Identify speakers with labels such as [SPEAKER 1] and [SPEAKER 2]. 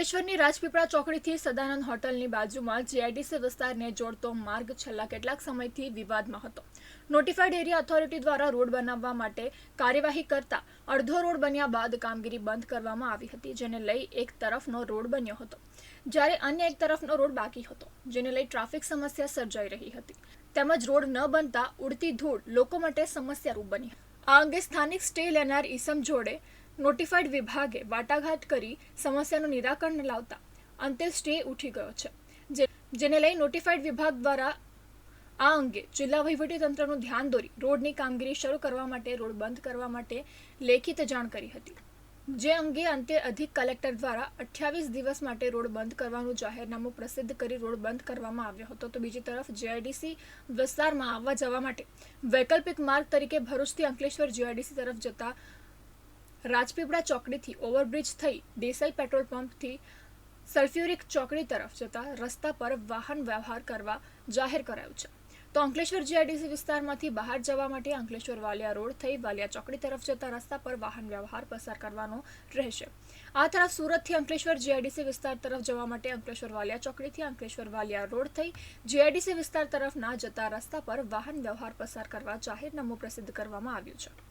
[SPEAKER 1] અંકલેશ્વરની રાજપીપળા ચોકડીથી સદાનંદ હોટલની બાજુમાં જીઆઈડીસી વિસ્તારને જોડતો માર્ગ છેલ્લા કેટલાક સમયથી વિવાદમાં હતો. નોટિફાઈડ એરિયા ઓથોરિટી દ્વારા રોડ બનાવવા માટે કાર્યવાહી કરતા અડધો રોડ બન્યા બાદ કામગીરી બંધ કરવામાં આવી હતી, જેને લઈ એક તરફનો રોડ બન્યો હતો, જ્યારે અન્ય એક તરફનો રોડ બાકી હતો, જેને લઈ ટ્રાફિક સમસ્યા સર્જાઈ રહી હતી. તેમજ રોડ ન બનતા ઉડતી ધૂળ લોકો માટે સમસ્યારૂપ બની. આ અંગે સ્થાનિક સ્ટે લેનાર ઈસમ જોડે નોટિફાઈડ વિભાગે વાટાઘાટ કરી સમસ્યાનું નિરાકરણ લાવતા અંતે સ્ટે ઉઠી ગયો છે. જેને લઈ નોટિફાઈડ વિભાગ દ્વારા આ અંગે જિલ્લા વહીવટીતંત્રનું ધ્યાન દોરી રોડની કામગીરી શરૂ કરવા માટે રોડ બંધ કરવા માટે લેખિત જાણ કરી હતી. જે અંગે અંતે અધિક કલેક્ટર દ્વારા અઠ્યાવીસ દિવસ માટે રોડ બંધ કરવાનું જાહેરનામું પ્રસિદ્ધ કરી રોડ બંધ કરવામાં આવ્યો હતો. તો બીજી તરફ જીઆઈડીસી વિસ્તારમાં આવવા જવા માટે વૈકલ્પિક માર્ગ તરીકે ભરૂચથી અંકલેશ્વર જીઆઈડીસી તરફ જતા રાજપીપળા ચોકડીથી ઓવરબ્રિજ થઈ દેસાઈ પેટ્રોલ પંપથી સલ્ફ્યુરિક ચોકડી તરફ જતા રસ્તા પર વાહન વ્યવહાર કરવા જાહેર કરાયું છે. તો અંકલેશ્વર જીઆઈડીસી વિસ્તારમાંથી બહાર જવા માટે અંકલેશ્વર વાલિયા રોડ થઈ વાલિયા ચોકડી તરફ જતા રસ્તા પર વાહન વ્યવહાર પસાર કરવાનો રહેશે. આ તરફ સુરતથી અંકલેશ્વર જીઆઈડીસી વિસ્તાર તરફ જવા માટે અંકલેશ્વર વાલિયા ચોકડીથી અંકલેશ્વર વાલિયા રોડ થઈ જીઆઈડીસી વિસ્તાર તરફ ના જતા રસ્તા પર વાહન વ્યવહાર પસાર કરવા જાહેરનામું પ્રસિદ્ધ કરવામાં આવ્યું છે.